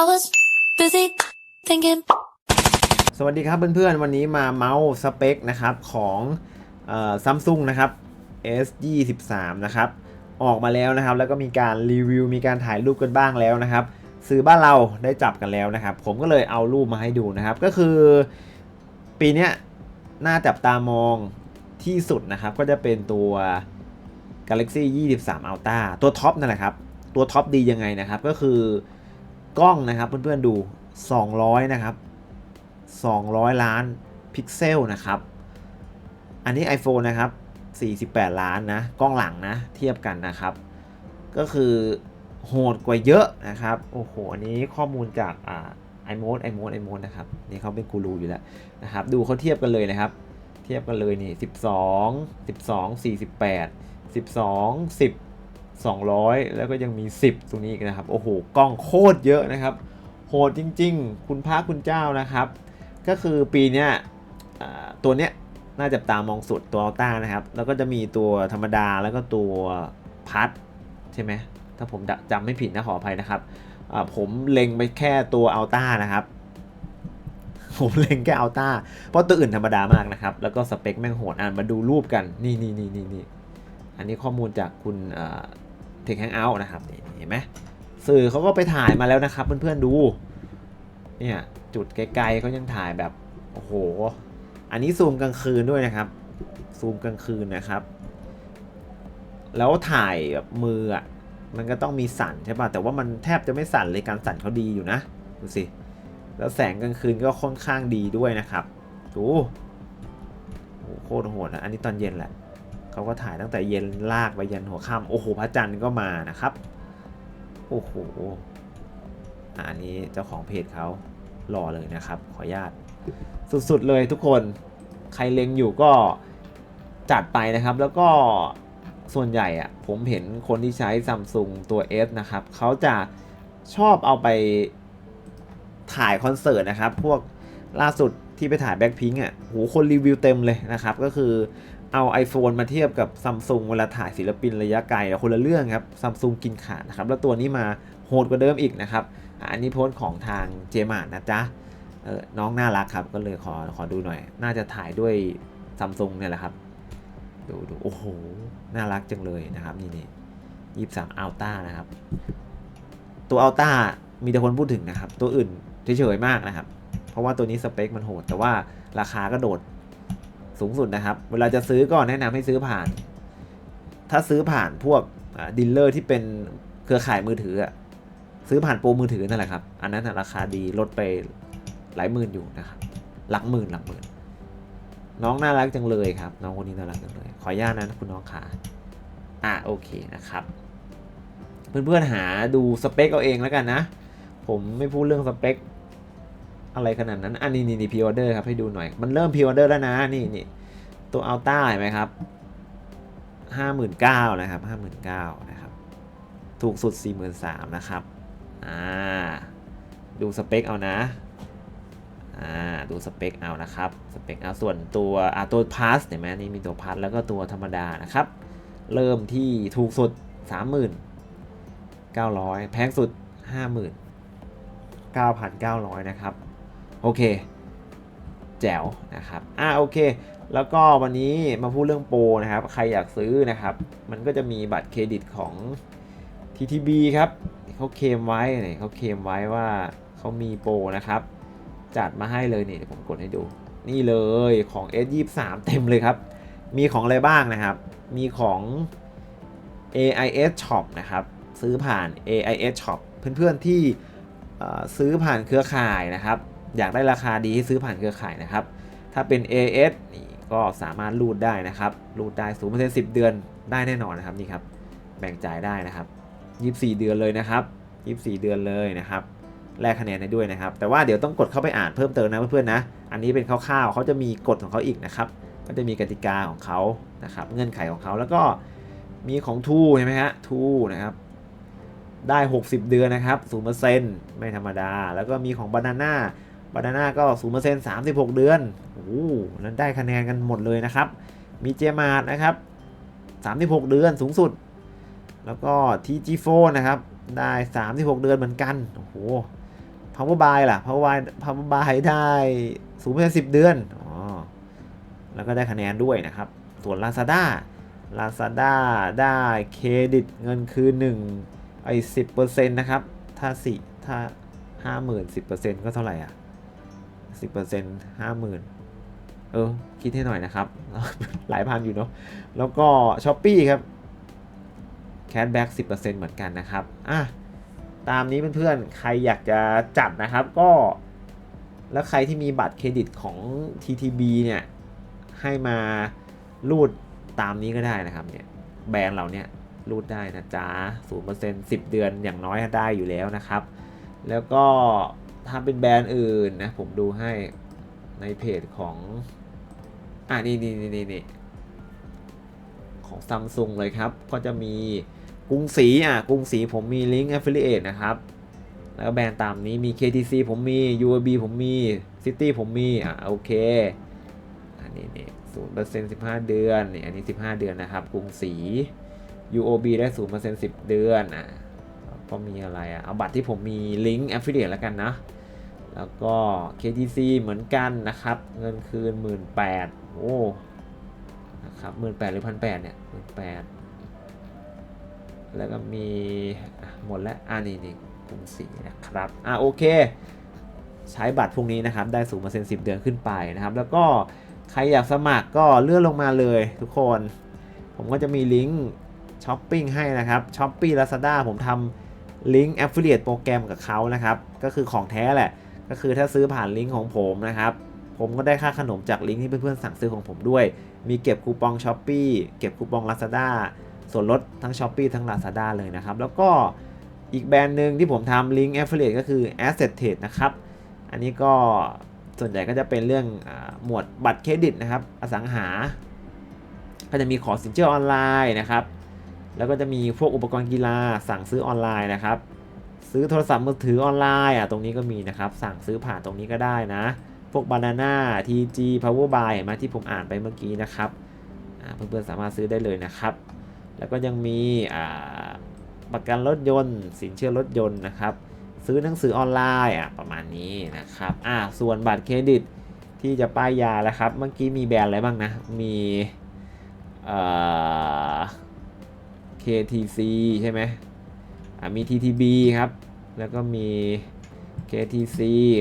I was busy thinking. สวัสดีครับเพื่อนๆ วันนี้มาเมาส์สเปคนะครับของซัมซุงนะครับ S23 นะครับ ออกมาแล้วนะครับ แล้วก็มีการรีวิว มีการถ่ายรูปกันบ้างแล้วนะครับ ซื้อบ้านเราได้จับกันแล้วนะครับ ผมก็เลยเอารูปมาให้ดูนะครับ ก็คือปีนี้น่าจับตามองที่สุดนะครับ ก็จะเป็นตัว Galaxy 23 Ultra ตัวท็อปนั่นแหละครับ ตัวท็อปดียังไงนะครับ ก็คือ กล้องนะครับเพื่อนๆดู 200 นะครับ 200 ล้านพิกเซลนะครับ อันนี้ iPhone นะครับ 48 ล้านนะ กล้องหลังนะ เทียบกันนะครับ ก็คือโหดกว่าเยอะนะครับ โอ้โห อันนี้ข้อมูลจากอ่า iMode iMode iMode นะครับ นี่เขาเป็นกูรูอยู่แล้วนะครับ ดูเขาเทียบกันเลยนะครับ เทียบกันเลยนี่ 12 12 48 12 10 200 แล้วก็ยังมี 10 ตรงนี้อีกนะครับ โอ้โห กล้องโคตรเยอะนะครับ โหดจริง ๆ คุณพระคุณเจ้านะครับ ก็คือปีนี้ตัวเนี้ยน่าจะตามองสุดตัวอัลต้านะครับ แล้วก็จะมีตัวธรรมดาแล้วก็ตัวพัดใช่ไหม ถ้าผมจำไม่ผิดนะขออภัยนะครับผมเล็งไปแค่ตัวอัลต้านะครับ ผมเล็งแค่อัลต้าเพราะตัวอื่นธรรมดามากนะครับ แล้วก็สเปคแม่งโหดอ่านมาดูรูปกัน นี่นี่นี่นี่นี่อันนี้ข้อมูลจากคุณ เทคแฮงเอาท์นะครับเห็นไหมสื่อเขาก็ไปถ่ายมาแล้วนะครับเพื่อนๆดูเนี่ยจุดไกลๆเขายังถ่ายแบบโอ้โห อันนี้ซูมกลางคืนด้วยนะครับ ซูมกลางคืนนะครับ แล้วถ่ายแบบมืออะมันก็ต้องมีสั่นใช่ป่ะแต่ว่ามันแทบจะไม่สั่นเลยการสั่นเขาดีอยู่นะดูสิแล้วแสงกลางคืนก็ค่อนข้างดีด้วยนะครับดูโหโคตรโหดนะอันนี้ตอนเย็นแหละ เขาก็ถ่ายตั้งแต่เย็นลากไปยันหัวค่ำโอ้โหพระจันทร์ก็มานะครับโอ้โหอันนี้เจ้าของเพจเขารอเลยนะครับ ขออนุญาตสุดๆเลยทุกคนใครเล็งอยู่ก็จัดไปนะครับ แล้วก็ส่วนใหญ่อะผมเห็นคนที่ใช้ซัมซุงตัว S นะครับเขาจะชอบเอาไปถ่ายคอนเสิร์ตนะครับ พวกล่าสุดที่ไปถ่ายแบ็คพิงอะโหคนรีวิวเต็มเลยนะครับ ก็คือ เอา iPhone มาเทียบกับซัมซุงเวลาถ่ายศิลปินระยะไกลคนละเรื่องครับซัมซุงกินขาดนะครับ แล้วตัวนี้มาโหดกว่าเดิมอีกนะครับ อันนี้โพสต์ของทางเจมาร์นะจ๊ะเออน้องน่ารักครับ ก็เลยขอขอดูหน่อย น่าจะถ่ายด้วยซัมซุงเนี่ยแหละครับ ดูดูโอ้โห น่ารักจังเลยนะครับ นี่นี่ยี่สามอัลต้านะครับ ตัวอัลต้ามีแต่คนพูดถึงนะครับ ตัวอื่นเฉยๆมากนะครับ เพราะว่าตัวนี้สเปคมันโหด แต่ว่าราคาก็โดด สูงสุดนะครับ เวลาจะซื้อก็แนะนำให้ซื้อผ่าน ถ้าซื้อผ่านพวกดิลเลอร์ที่เป็นเครือข่ายมือถืออะซื้อผ่านโปรมือถือนั่นแหละครับ อันนั้นราคาดีลดไปหลายหมื่นอยู่นะครับ หลักหมื่นหลักหมื่น น้องน่ารักจังเลยครับ น้องคนนี้น่ารักจังเลย ขออนุญาตนะคุณน้องขาอะโอเคนะครับ เพื่อนๆหาดูสเปคเอาเองแล้วกันนะ ผมไม่พูดเรื่องสเปค อะไรขนาดนั้น อันนี้นี่นี่พิออเดอร์ครับให้ดูหน่อย มันเริ่มพิออเดอร์แล้วนะ นี่นี่ตัวอัลต้าเห็นไหมครับห้าหมื่นเก้านะครับห้าหมื่นเก้านะครับ ถูกสุดสี่หมื่นสามนะครับ อ่า ดูสเปคเอานะ อ่า ดูสเปคเอานะครับ สเปคเอาส่วนตัวอ่าตัวพาสเห็นไหมนี่มีตัวพาสแล้วก็ตัวธรรมดานะครับ เริ่มที่ถูกสุด39,000แพงสุด59,900นะครับ โอเค แจ๋วนะครับอ่าโอเค แล้วก็วันนี้มาพูดเรื่องโปรนะครับ ใครอยากซื้อนะครับ มันก็จะมีบัตรเครดิตของ TTB ครับเขาเคมไว้เนี่ยเขาเคมไว้ว่าเขามีโปรนะครับ จัดมาให้เลยนี่เดี๋ยวผมกดให้ดู นี่เลยของ S23 เต็มเลยครับ มีของอะไรบ้างนะครับ มีของ AIS Shop นะครับ ซื้อผ่าน AIS Shop เพื่อนๆที่เอ่ซื้อผ่านเครือข่ายนะครับ อยากได้ราคาดีให้ซื้อผ่านเครือข่ายนะครับ ถ้าเป็น AS นี่ก็สามารถรูดได้นะครับรูดได้สูงเปอร์เซ็นต์สิเดือนได้แน่นอนนะครับนี่ครับแบ่งจ่ายได้นะครับ 24 เดือนเลยนะครับ24 เดือนเลยนะครับแลกคะแนนได้ด้วยนะครับ แต่ว่าเดี๋ยวต้องกดเข้าไปอ่านเพิ่มเติมนะเพื่อนๆนะ อันนี้เป็นคร่าวๆเขาจะมีกฎของเขาอีกนะครับ ก็จะมีกติกาของเขานะครับ เงื่อนไขของเขาแล้วก็มีของทูใช่ไหมฮะทูนะครับ ได้ 60 เดือนนะครับ0%ไม่ธรรมดา แล้วก็มีของบานาน่า บานาน่าก็0% 36เดือนโอ้โหนั้นได้คะแนนกันหมดเลยนะครับ มีเจมาร์นะครับ36เดือนสูงสุด แล้วก็ TG4 นะครับ ได้36เดือนเหมือนกัน โอ้โห power buy ล่ะ power buy power buy ได้สูงเป็นสิบเดือนอ๋อแล้วก็ได้คะแนนด้วยนะครับ ส่วน Lazada Lazada ได้เครดิตเงินคืนหนึ่งไอ้สิบเปอร์เซ็นต์นะครับ ถ้าสี่ถ้าห้าหมื่นสิบเปอร์เซ็นต์ก็เท่าไหร่อะ สิบเปอร์เซ็นต์ห้าหมื่นเออ คิดให้หน่อยนะครับ หลายพันอยู่เนาะแล้วก็ s h อ p e e ครับแค s แบ็ก10%เหมือนกันนะครับอะตามนี้เพื่อนๆ ใครอยากจะจัดนะครับก็แล้วใครที่มีบัตรเครดิตของ TTB เนี่ย ให้มารูดตามนี้ก็ได้นะครับเนี่ยแบรนด์เราเนี่ยรูดได้นะจ๊ะ0% 10 เดือนอย่างน้อยได้อยู่แล้วนะครับ แล้วก็ ถ้าเป็นแบรนด์อื่นนะผมดูให้ในเพจของ อ่านี่นี่นี่นี่นี่ของซัมซุงเลยครับ ก็จะมีกรุงศรีอะกรุงศรีผมมีลิงก์ Affiliate นะครับ แล้วก็แบรนด์ตามนี้มี KTC ผมมี UAB ผมมี City ผมมี อะโอเค อันนี้นี่ศูนย์เปอร์เซ็นต์สิบห้าเดือนนี่อันนี้สิบห้าเดือนนะครับ กรุงศรี UOB ได้ศูนย์เปอร์เซ็นต์สิบเดือนอะก็มีอะไรอะ เอาบัตรที่ผมมีลิงก์ Affiliate แล้วกันนะ แล้วก็ KTC เหมือนกันนะครับ เงินคืน 18,000โอ้นะครับหมื่นแปดหรือพันแปดเนี่ยหมื่นแปดแล้วก็มีหมดแล้วอ่านี่นี่กรุงศรีนะครับอ่าโอเค ใช้บัตรพวกนี้นะครับ ได้สูงเปอร์เซ็นต์สิบเดือนขึ้นไปนะครับ แล้วก็ใครอยากสมัครก็เลื่อนลงมาเลยทุกคน ผมก็จะมีลิงก์ช้อปปิ้งให้นะครับช้อปปี้ Lazada ผมทำลิงก์ Affiliate โปรแกรมกับเขานะครับ ก็คือของแท้แหละ ก็คือถ้าซื้อผ่านลิงก์ของผมนะครับผมก็ได้ค่าขนมจากลิงก์ที่เพื่อนๆสั่งซื้อของผมด้วย มีเก็บคูปอง s h อ p e e เก็บคูปอง Lazada ส่วนลดทั้ง s h อ p e e ทั้ง Lazada เลยนะครับ แล้วก็อีกแบรนด์หนึ่งที่ผมทำลิงก์ Affiliate ก็คือ Asset Trade นะครับ อันนี้ก็ส่วนใหญ่ก็จะเป็นเรื่องอหมวดบัตรเครดิตนะครับ อสังหา ก็จะมีขอสินเชื่อออนไลน์นะครับ แล้วก็จะมีพวกอุปกรณ์กีฬาสั่งซื้อออนไลน์นะครับ ซื้อโทรศัพท์มือถือออนไลน์อะตรงนี้ก็มีนะครับ สั่งซื้อผ่านตรงนี้ก็ได้นะ พวก Banana TG Power Buy เห็นไหมที่ผมอ่านไปเมื่อกี้นะครับเพื่อนๆสามารถซื้อได้เลยนะครับ แล้วก็ยังมีประกันรถยนต์ สินเชื่อรถยนต์นะครับ ซื้อหนังสือออนไลน์อะประมาณนี้นะครับอ่าส่วนบัตรเครดิตที่จะป้ายยาแล้วครับ เมื่อกี้มีแบรนด์อะไรบ้างนะ มีเอ่อ KTC ใช่ไหม มี TTB ครับ แล้วก็มี KTC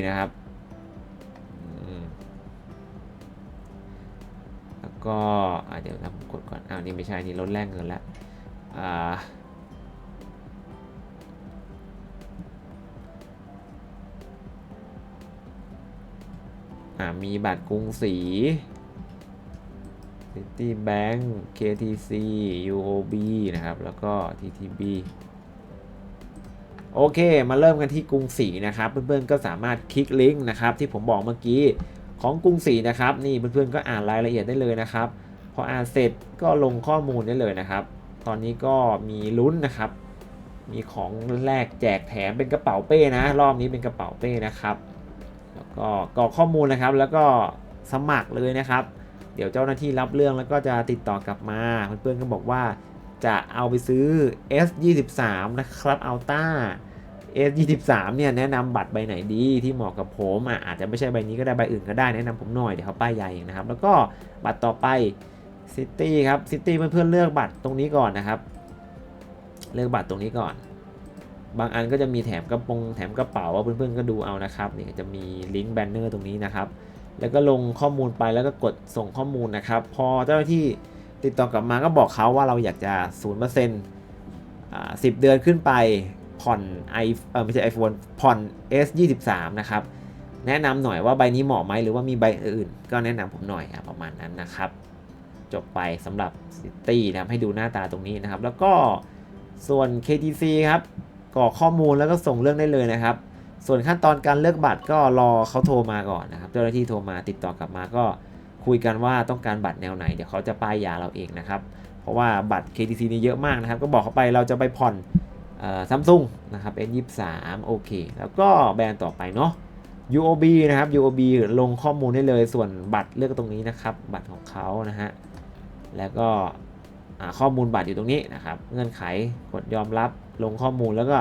นะครับแล้วก็เดี๋ยวนะผมกดก่อนอ้าวนี่ไม่ใช่ นี่ลดแลกเงินแล้วอ่าอ่ามีบัตรกรุงศรี City Bank KTC UOB นะครับ แล้วก็ TTB โอเค มาเริ่มกันที่กรุงศรีนะครับ เพื่อนๆก็สามารถคลิกลิงก์นะครับที่ผมบอกเมื่อกี้ของกรุงศรีนะครับ นี่เพื่อนๆก็อ่านรายละเอียดได้เลยนะครับ พออ่านเสร็จก็ลงข้อมูลได้เลยนะครับ ตอนนี้ก็มีลุ้นนะครับ มีของแลกแจกแถมเป็นกระเป๋าเป้นะ รอบนี้เป็นกระเป๋าเป้นะครับ แล้วก็กรอกข้อมูลนะครับ แล้วก็สมัครเลยนะครับ เดี๋ยวเจ้าหน้าที่รับเรื่องแล้วก็จะติดต่อกลับมา เพื่อนๆก็บอกว่า จะเอาไปซื้อ S23 นะครับอัลต้า S23 เนี่ยแนะนำบัตรใบไหนดีที่เหมาะกับผมอะอาจจะไม่ใช่ใบนี้ก็ได้ใบอื่นก็ได้แนะนำผมหน่อยเดี๋ยวเขาป้ายยาเองนะครับ แล้วก็บัตรต่อไป City ครับ City เพื่อนๆเลือกบัตรตรงนี้ก่อนนะครับ เลือกบัตรตรงนี้ก่อน บางอันก็จะมีแถมกระปงแถมกระเป๋าเพื่อนๆก็ดูเอานะครับนี่จะมีลิงก์แบนเนอร์ตรงนี้นะครับ แล้วก็ลงข้อมูลไปแล้วก็กดส่งข้อมูลนะครับ พอเจ้าหน้าที่ ติดต่อกลับมาก็บอกเขาว่าเราอยากจะ0%อ่า10เดือนขึ้นไปผ่อนไอเออไม่ใช่ iPhone ผ่อน S 23นะครับ แนะนำหน่อยว่าใบนี้เหมาะไหมหรือว่ามีใบอื่น ก็แนะนำผมหน่อยอประมาณนั้นนะครับ จบไปสำหรับ City นะครับให้ดูหน้าตาตรงนี้นะครับ แล้วก็ส่วน KTC ครับกรอกข้อมูลแล้วก็ส่งเรื่องได้เลยนะครับ ส่วนขั้นตอนการเลือกบัตรก็รอเขาโทรมาก่อนนะครับ เจ้าหน้าที่โทรมาติดต่อกลับมาก็ คุยกันว่าต้องการบัตรแนวไหน เดี๋ยวเขาจะป้ายยาเราเองนะครับ เพราะว่าบัตร KTC นี่เยอะมากนะครับ ก็บอกเขาไปเราจะไปผ่อนซัมซุงนะครับ S23 โอเค แล้วก็แบรนด์ต่อไปเนาะ UOB นะครับ UOB ลงข้อมูลได้เลยส่วนบัตรเลือกตรงนี้นะครับ บัตรของเขานะฮะ แล้วก็ข้อมูลบัตรอยู่ตรงนี้นะครับ เงื่อนไขกดยอมรับลงข้อมูลแล้วก็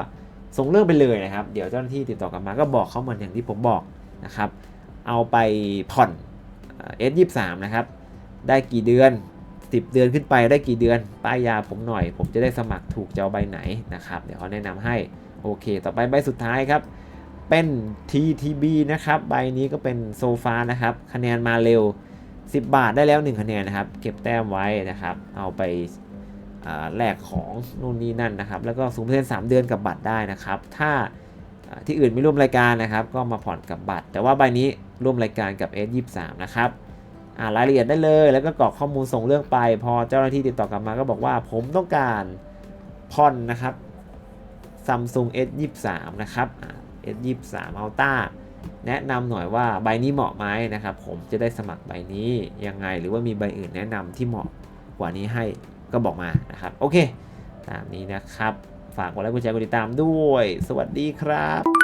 ส่งเรื่องไปเลยนะครับ เดี๋ยวเจ้าหน้าที่ติดต่อกลับมาก็บอกเขาเหมือนอย่างที่ผมบอกนะครับ เอาไปผ่อน เอสยี่สามนะครับ ได้กี่เดือน 10 เดือนขึ้นไปได้กี่เดือน ป้ายยาผมหน่อย ผมจะได้สมัครถูกจะเอาใบไหนนะครับ เดี๋ยวเขาแนะนำให้ โอเค ต่อไปใบสุดท้ายครับ เป็น TTB นะครับ ใบนี้ก็เป็นโซฟานะครับ คะแนนมาเร็ว 10 บาทได้แล้ว 1 คะแนนนะครับ เก็บแต้มไว้นะครับ เอาไปอ่าแลกของนู่นนี่นั่นนะครับ แล้วก็สูงเปอร์เซ็นต์3เดือนกับบัตรได้นะครับ ถ้า ที่อื่นไม่ร่วมรายการนะครับ ก็มาผ่อนกับบัตร แต่ว่าใบนี้ร่วมรายการกับ S23 นะครับอ่ารายละเอียดได้เลย แล้วก็กรอกข้อมูลส่งเรื่องไป พอเจ้าหน้าที่ติดต่อกลับมาก็บอกว่าผมต้องการผ่อนนะครับ Samsung S23 นะครับอ่า S23 Ultra แนะนำหน่อยว่าใบนี้เหมาะไหมนะครับ ผมจะได้สมัครใบนี้ยังไง หรือว่ามีใบอื่นแนะนำที่เหมาะกว่านี้ให้ก็บอกมานะครับ โอเค ตามนี้นะครับ ฝากกดไลค์กดแชร์กดติดตามด้วย สวัสดีครับ